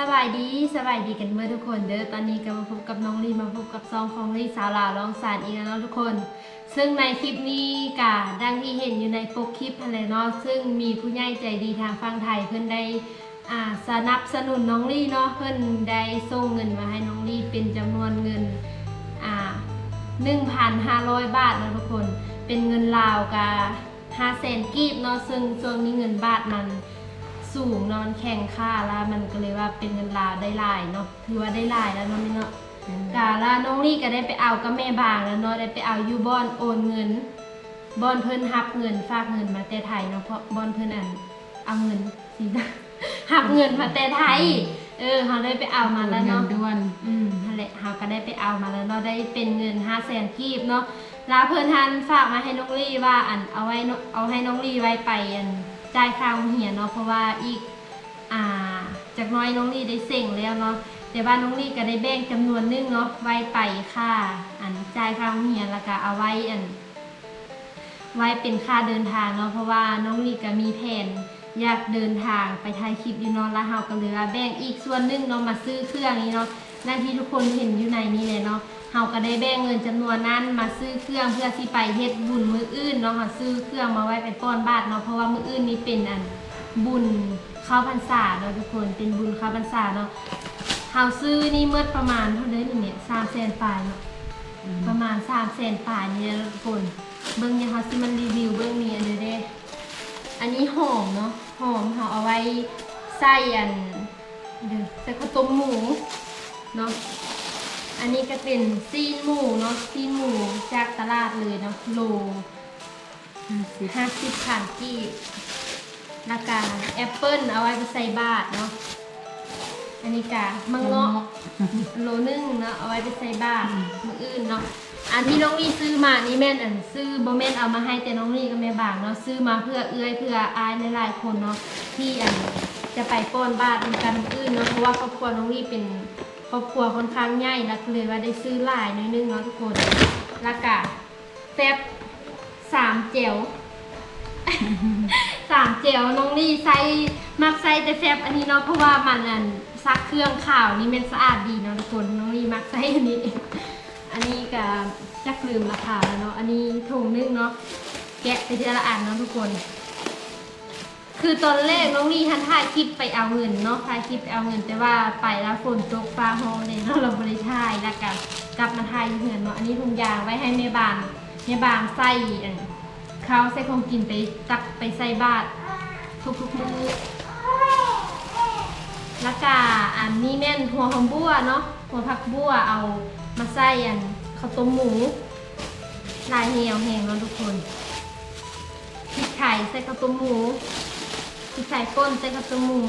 ดีสบายดีกันเมื่อทุกคนเด้อตอนนี้ก็มาพบกับน้องลีมาพบกับซองของลีสาวลาวลองสารอีกแล้วเนาะทุกคน ซึ่งในคลิปนี้กะดังที่เห็นอยู่ในปกคลิปอะไรเนาะซึ่งมีผู้ใหญ่ใจดีทางฝั่งไทยเพื่อนได้อ่าสนับสนุนน้องลี่เนาะเพื่อนได้ส่งเงินมาให้น้องลี่เป็นจำนวนเงินอ่า1,500 บาทนะทุกคน เป็นเงินลาวกะ5แสนกีบเนาะซึ่งช่วงนี้เงินบาทมัน สูงเนาะมันแข่งค่าแล้วมันก็เลยว่าเป็นเงินลาวได้หลายเนาะถือว่าได้หลายแล้วเนาะแม่เนาะกาลาน้องลี่ก็ได้ไปเอากับแม่บางแล้วเนาะได้ไปเอาอยู่บอนโอนเงินบอนเพิ่นหับเงินฝากเงินมาแต่ไทยเนาะเพราะบอนเพิ่นอันเอาเงินสินะหับเงินมาแต่ไทย เออเขาได้ไปเอามาแล้วเนาะด้วนอืมนั่นแหละเราก็ได้ไปเอามาแล้วเนาะได้เป็นเงินห้าแสนกีบเนาะแล้วเพื่อนทันฝากมาให้น้องลี่ว่าอันเอาไว้เนาะเอาให้น้องลี่ไว้ไปอัน จ่ายค่าโรงเรียนเนาะเพราะว่าอีกอ่าจากน้อยน้องลี่ได้เส่งแล้วเนาะแต่ว่าน้องลี่ก็ได้แบ่งจำนวนหนึงเนาะไว้ไปค่าอันจ่ายค่าโรงเรียนแล้วก็เอาไว้อัน ไว้เป็นค่าเดินทางเนาะเพราะว่าน้องลีก็มีแผนอยากเดินทางไปถ่ายคลิปอยู่เนาะแล้วเฮาก็เหลือแบ่งอีกส่วนหนึงเนาะมาซื้อเครื่องนี้เนาะนั่นที่ทุกคนเห็นอยู่ในนี้เลยเนาะ เฮาก็ได้แบ่งเงินจำนวนนั้นมาซื้อเครื่องเพื่อที่ไปเฮ็ดบุญมื้ออื่นเนาะค่ะซื้อเครื่องมาไว้เป็นป้อนบาทเนาะเพราะว่ามื้ออื่นนี้เป็นอันบุญเข้าพรรษาเนาะทุกคนเป็นบุญเข้าพรรษาเนาะเฮาซื้อนี่เมื่อประมาณเท่าเดิมเนี่ย3แสนปลายเนาะประมาณสามแสนป่ายนี่นะทุกคนเบิ้งเนี่ยเขาสิมันรีวิวเบิ้งนี้อันเดยวเด้อันนี้หอมเนาะหอมเขาเอาไว้ใส่อันเดี๋ยวใส่ข้าวต้มหมูเนาะ อันนี้ก็เป็นซีนหมูเนาะซีนหมูจากตลาดเลยเนาะโลห้าสิบผ่านกี่นากาแอปเปิลเอาไว้ไปใส่บาทเนาะ อันนี้กะมังเงาะโลนึงเนาะเอาไว้ไปใส่บ้านมืออื่นเนาะอันที่น้องนี่ซื้อมานี่แม่นอันซื้อบ่แม่นเอามาให้แต่น้องนี่ก็แม่บางเนาะซื้อมาเพื่อเอื้อยเพื่ออายหลายๆคนเนาะที่อันจะไปป้อนบ้านเป็นกันมื้ออื่นเนาะเพราะว่าครอบครัวน้องนี่เป็นครอบครัวค่อนข้างใหญ่แล้วก็เลยว่าได้ซื้อหลายหน้อยนึงเนาะทุกคนแล้วก็แฟบสามเจล สามเจลน้องนี่ใส่มักใส่แต่แฟบอันนี้เนาะเพราะว่ามันอันซักเครื่องข่าวนี่มันสะอาดดีเนาะทุกคนน้องนี่มักใส่อันนี้ อันนี้ก็จักลืมราคาเนาะอันนี้ถุงนึงเนาะแกะไปทีละอันเนาะทุกคน คือตอนแรกน้องนี่ทันถ่ายคลิปไปเอาเงินเนาะถ่ายคลิปไปเอาเงิน แต่ว่าไปแล้วฝนตกฟ้าห้องเลยเนาะเราบริถ่ายแล้วกันกลับมาถ่ายเงินเนาะอันนี้ถุงยางไว้ให้แม่บางแม่บางใส่ข้าวใส่ของกินไปตักไปใส่บาตร ทุกๆมื้อแล้วก็อันนี้แม่นหัวหอมบัวเนาะหัวผักบัวเอามาใส่อันข้าวต้มหมู ลายเหี่ยวแห้งเนาะทุกคนพริกไทยใส่ข้าวต้มหมูพริกไทยป่นใส่ข้าวต้มหมู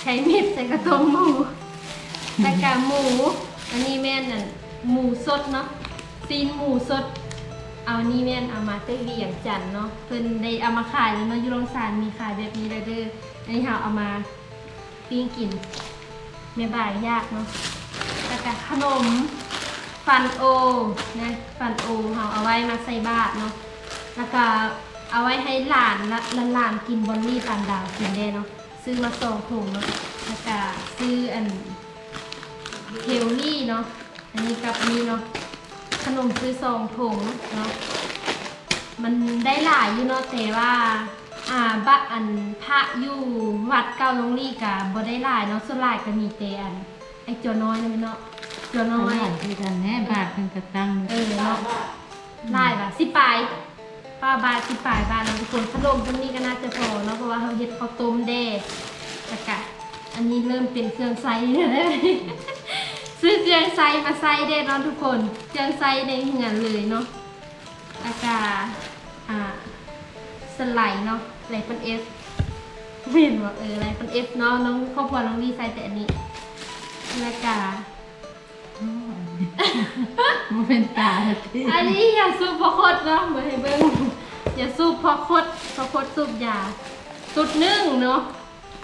ไข่ม็ดใส่ข้าวต้มหมูแล้วก็หมู อันนี้แม่นอันหมูสดเนาะซีนหมูสด เอานี่แม่นเอามาเต้เวียงจันเนาะเพิ่นได้เอามาขายแล้วเนาะอยู่โรงสารมีขายแบบนี้เลยเด้ออันนี้เราเอามาปิ้งกินแม่บ่ายยากเนาะแล้วก็ขนมฟันโอนะฟันโอเราเอาไว้มาใส่บาตรเนาะแล้วก็เอาไว้ให้หลานละหลานกินบอนนี่ตานดาวกินได้เนาะซื้อมาสองถุงเนาะแล้วก็ซื้ออันเฮลลี่เนาะอันนี้กับนี้เนาะ ขนมซื้อซองถุงเนาะมันได้หลายอยู่เนาะแต่ว่า อ่าบะอันพระอยู่วัดเก้าลงลี่กะบ่ได้หลายเนาะส่วนหลายก็มีแต่อันไอ้จัวน้อยนี่เนาะจัวน้น้ออยยคือกันแน่บาทเป็นกระตังเออเนาะหลายว่ะสิปลายป้าบาทสิปลายบาทเนาะทุกคนขนมตรงนี้ก็น่าจะพอเนาะเพราะว่าเขาเฮ็ดข้าวต้มแด้แล้วก็อันนี้เริ่มเป็นเครื่องไซแล้ว ซื้อเครื่องไซมาใส่ได้เนาะทุกคนเครื่องไซในเหือนเลยเนาะอากาอ่าสไลด์เนาะไลฟ์เป็นเอฟเห็นว่าเออไลฟ์เป็นเอฟเนาะน้องครอบครัวน้องดีใส่แต่อันนี้แล้วก็มันเป็นตาที่อันนี้อย่าสูบพอคดเนาะมาให้เบิ้งอย่าสูบพอคดพอคดสูบยาตุดหนึ่งเนาะ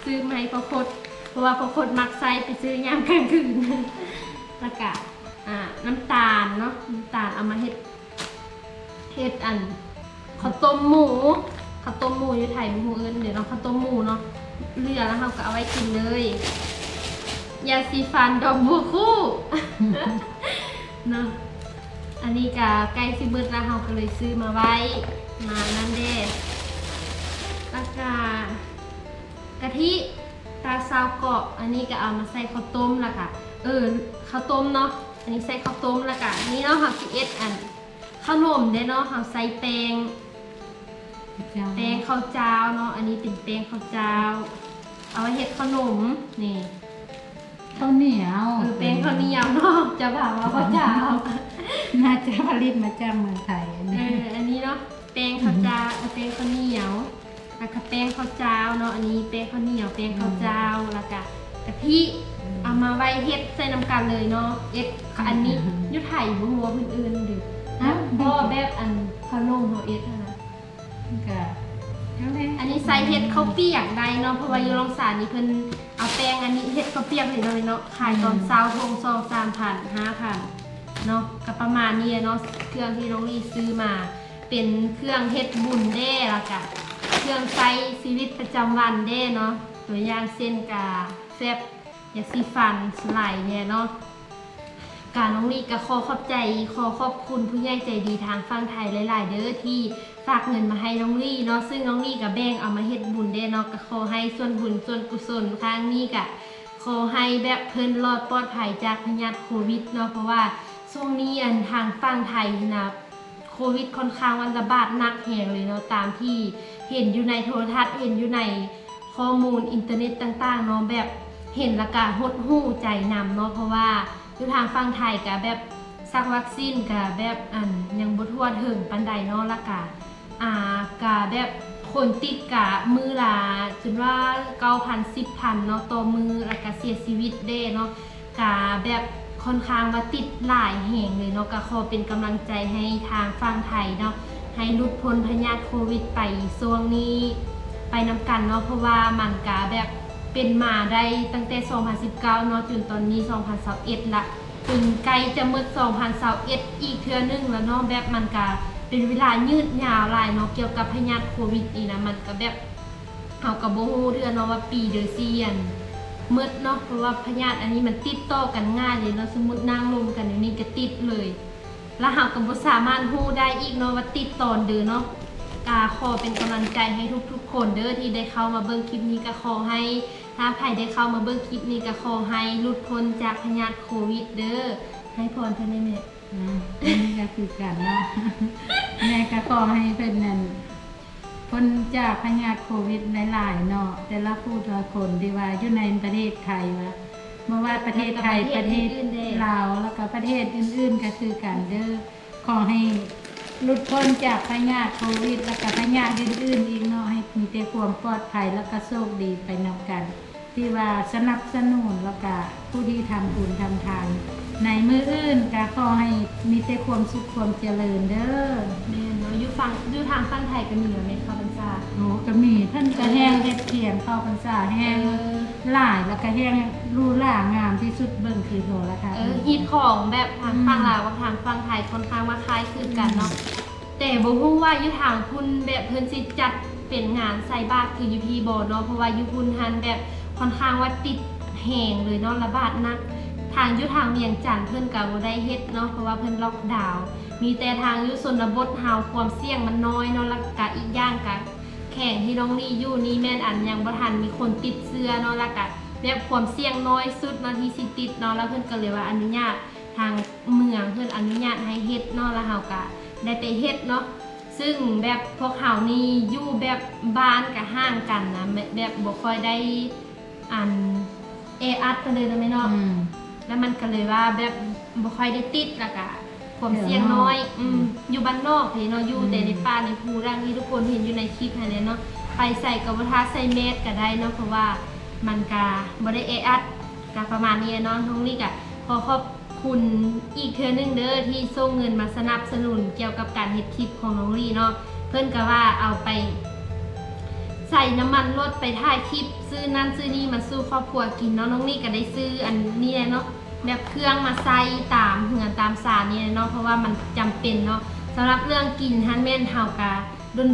ซื้อมาให้พอคดเพราะว่าพอคดมักใส่ไปซื้อยามกลางคืน แล้วก็อ่าน้ำตาลเนาะน้ำตาลเอามาเฮ็ดเฮ็ดอันข้าวต้มหมูข้าวต้มหมูอยู่ไทยหมูเอิญเดี๋ยวเราข้าวต้มหมูเนาะเลือแล้วเราก็เอาไว้กินเลยยาสีฟันดอกบัวคู่เนาะอันนี้ก็ใกล้สิเบิดแล้วเฮาก็เลยซื้อมาไว้มานั่นเด้แล้วก็กะทิตาซาวเกาะอันนี้ก็เอามาใส่ข้าวต้มแล้วก็ เออข้าวต้มเนาะ อันนี้ใส่ข้าวต้มแล้วก็นี่เนาะเฮาสิเอ็ดอันขนมเด้เนาะเฮาใส่แป้งเจ้าแป้งข้าวเจ้าเนาะ อันนี้เป็นแป้งข้าวเจ้า เอาไว้เฮ็ดขนมนี่ข้าวเหนียวเออแป้งข้าวเหนียวเนาะ จะบ่าว่าข้าวเจ้า น่าจะผลิตมาจากเมืองไทยอันเอนี้ออันนี้เนาะแป้งข้าวเจ้าเอาแป้งข้าวเหนียวแล้วก็แป้งข้าวเจ้าเนาะ อันนี้แป้งข้าวเหนียวแป้งข้าวเจ้าแล้วก็กะทิเอา มาไว้เฮ็ดใส่น้ำกันเลยเนาะเอ็ดอันนี้อยุไทยบ่ฮู้ว่าเพิ่นเอื่นหรืออ้าวบ่แบบอันขนมเฮาเอ็ดหั่นนะก็เท่าไหร่อันนี้ใส่เห็ดข้าวเปียกได้เนาะเพราะว่าอยู่โรงสารนี่เพิ่นเอาแป้งอันนี้เห็ดข้าวเปียกเลยเลยเนาะขายตอนเช้าทงซองสามพันห้าพันเนาะก็ประมาณนี้เนาะเครื่องที่น้องลี่ซื้อมา เป็นเครื่องเฮ็ดบุญเด้แล้วก็เครื่องใช้ชีวิตประจำวันเด้เนาะตัวอย่างเส้นกาแฟบ ยาสีฟันสไลด์เนี่ยเนาะการน้องลีก็ขอขอบใจขอขอบคุณผู้ใหญ่ใจดีทางฝั่งไทยหลาย ๆ เด้อที่ฝากเงินมาให้น้องลี่เนาะซึ่งน้องลี่กับแบ่งเอามาเฮ็ดบุญเด้เนาะก็ขอให้ส่วนบุญส่วนกุศลครั้งนี้ก็ขอให้แบบเพิ่นรอดปลอดภัยจากพยาธิโควิดเนาะเพราะว่าช่วงนี้อันทางฝั่งไทยนะโควิดค่อนข้างวันระบาดหนักแหงเลยเนาะตามที่เห็นอยู่ในโทรทัศน์เห็นอยู่ในข้อมูลอินเทอร์เน็ตต่าง ๆ เนาะแบบ เห็นละก็หดหู่ใจนำเนาะเพราะว่าอยู่ทางฝั่งไทยกับแบบซักวัคซีนกับแบบอันยังบ่ทั่วถึงปันใดเนาะละกะอ่ากะแบบคนติดกะมือละจนว่า9,000 10,000เนาะต่อมือล้วก็เสียชีวิตเด้เนาะกะแบบค่อนข้างว่าติดหลายแห่งเลยเนาะก็ขอเป็นกำลังใจให้ทางฝั่งไทยเนาะให้หลุดพ้นพยาธิโควิดไปช่วงนี้ไปนำกันเนาะเพราะว่ามันกะแบบ เป็นมาได้ตั้งแต่ 2019เนาะจนตอนนี้ 2021ละจนใกลจะหมด2021อีกเทื่อนึงแล้วเนาะแบบมันก็เป็นเวลายืดยาวหลายเนาะเกี่ยวกับพยาธิโควิดนี่นะมันก็แบบเฮาก็บ่ฮู้เทื่อเนาะว่าปีเดือนเซียนหมดเนาะเพราะว่าพยาธิอันนี้มันติดต่อกันง่ายเลยเนาะสมมุตินั่งลมกันอยู่นี่ก็ติดเลย แล้วเฮาก็บ่สามารถฮู้ได้อีกเนาะว่าติดตอนเดือเนาะกาขอเป็นกำลังใจให้ทุกๆ คนเด้อที่ได้เข้ามาเบิ่งคลิปนี้ก็ขอให้ ถ้าใครได้เข้ามาเบิ่งคลิปนี้ก็ขอให้หลุดพ้นจากพยาธิโควิดเด้อ ให้พรเพิ่นได้แม่อ่าอันนี้ก็คือกันเนาะแม่ก็ขอให้เพิ่นนั่นพ้นจากพยาธิโควิดหลายๆเนาะแต่ละผู้แต่ละคนที่ว่าอยู่ในประเทศไทยว่าเมื่อว่าประเทศไทยประเทศลาวแล้วก็ประเทศอื่นๆก็คือกันเด้อขอให้ หลุดพ้นจากพยาธิโควิด แล้วก็พยาธิอื่นๆอีกเนาะให้มีแต่ความปลอดภัยแล้วก็โชคดีไปนำกัน ที่ว่าสนับสนุนแล้วก็ผู้ที่ทำบุญทำทานในมืออื่นก็ขอให้มีแต่ความสุขความเจริญเด้อแม่เนาะอยู่ฝั่งอยู่ทางฝั่งไทยก็มีเหรอแม่เข้าพรรษาโอ้ก็มีท่านก็แห้งเฮ็ดเทียนเข้าพรรษาแห้งหลายแล้วก็แห้งรูหล่างามที่สุดเบิ่งคือโทรทัศน์เออฮิตของแบบทางฝั่งลาวกับทางฝั่งไทยค่อนข้างว่าคล้ายคลึงกันเนาะแต่บ่ฮู้ว่าอยู่ทางคุณแบบเพิ่นสิจัดเป็นงานใส่บาตรคืออยู่พี่บ่เนาะเพราะว่าอยู่คุณหันแบบ ค่อนข้างว่าติดแหงเลยเนาะระบาดหนัก ทางยุทางเวียงจันเพิ่อนก็บ่ได้เฮ็ดเนาะเพราะว่าเพิ่อนล็อกดาวน์มีแต่ทางยุชนบทเฮาความเสี่ยงมันน้อยเนาะแล้วก็อีกอย่างก็แข่งที่น้องนี่อยู่นี่แม่นอันยังบ่ทันมีคนติดเชื้อเนาะแล้วก็แบบความเสี่ยงน้อยสุดเนาะที่สิติดเนาะแล้วเพิ่อนก็เลยว่าอนุญาตทางเมืองเพิ่อนอนุญาตให้เฮ็ดเนาะแล้วเฮาก็ได้ไปเฮ็ดเนาะซึ่งแบบพวกเฮานี่อยู่แบบบ้านกับห้างกันนะแบบแบบบ่ค่อยได้ อันเออัดกันเลยนะแม่เนาะอืมแล้วมันก็เลยว่าแบบบ่ค่อยได้ติดแล้วก็ความเสี่ยงน้อยอืมอยู่บ้านนอกเห็นเนาะอยู่อืมแต่ในป่าในภูร่างที่ทุกคนเห็นอยู่ในคลิปนั่นแหละเนาะไปใส่กับวัฒใส่เมสก็ได้เนาะเพราะว่ามันก็บ่ได้เออัดก็ประมาณนี้เนาะน้องนี่ก็ขอขอบคุณอีกเทื่อนึงเด้อที่ส่งเงินมาสนับสนุนเกี่ยวกับการเฮ็ดคลิปของน้องลี่เนาะเพิ่นก็ว่าเอาไป ใส่น้ำมันรถไปถ่ายคลิปซื้อนั่นซื้อนี่มาสู้ครอบครัวกินเนาะน้องนี่ก็ได้ซื้ออันนี้แหละเนาะแบบเครื่องมาใส่ตามเหือนตามสารนี่แหละเนาะเพราะว่ามันจำเป็นเนาะสำหรับเรื่องกินฮันแม่นเฮากะ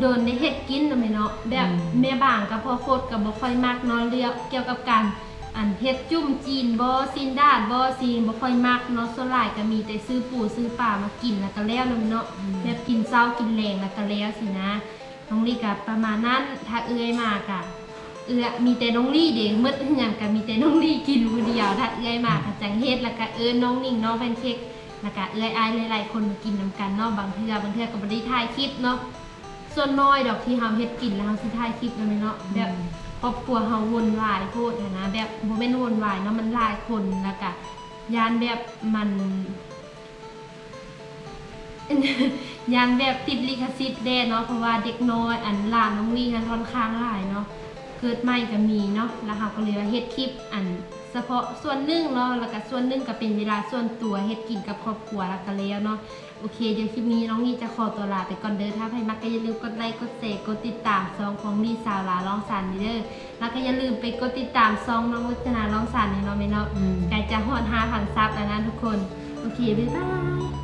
โดนๆได้เฮ็ดกินเนาะแม่เนาะแบบแม่บางกับพ่อโคตรกับบ่ค่อยมักเนาะเรียกเกี่ยวกับการอันเฮ็ดจุ่มจีนบ่ซินดาดบ่ซีนบ่ค่อยมักเนาะส่วนหลายก็มีแต่ซื้อปูซื้อปลามากินแล้วก็แล้วนำเนาะอืมแบบกินเช้ากินแรงแล้วก็แล้วสินะ น้องลี่ก็ประมาณนั้นถ้าเอื้อยมากะเอื้อมีแต่น้องลี่เด้หมดเฮือนก็มีแต่น้องลี่กินผู้เดียวถ้าเอื้อยมากก็จังเฮ็ดแล้วก็เอิ้นน้องนิ่งน้องแพนเค้กแล้วก็เอื้อยอายหลายๆคนมากินนํกันเนาะบางเทื่อบางเทื่อก็บ่ได้ถ่ายคลิปเนาะส่วนน้อยดอกที่เฮาเฮ็ดกินแล้วเฮาสิถ่ายคลิปนำเนาะแบบครอบครัวเฮาวนวายโพดนะแบบบ่แม่นวนวายเนาะมันหลายคนแล้วก็ยานแบบมัน ยานแบบติดลิขสิทธิ์แด้เนาะเพราะว่าเด็กน้อยอันหลานน้องวีกันค่อนข้างหลายเนาะเกิดใหม่ก็มีเนาะแล้วเฮาก็เลยว่าเฮ็ดคลิปอันเฉพาะส่วนหนึ่งเนาะแล้วก็ส่วนหนึ่งก็เป็นเวลาส่วนตัวเฮ็ดกินกับครอบครัวแล้วก็แล้วเนาะโอเคเดี๋ยวคลิปนี้น้องนี่จะขอตัวลาไปก่อนเด้อถ้าใครมักก็อย่าลืมกดไลค์กดแชร์กดติดตามซองของนี่สาวลาลองสันนี่เด้อแล้วก็อย่าลืมไปกดติดตามซองน้องวัฒนาร้องสารในน้องเมเนาะอืมใกล้จะฮอด5,000ซับแล้วนะทุกคนโอเคบ๊ายบาย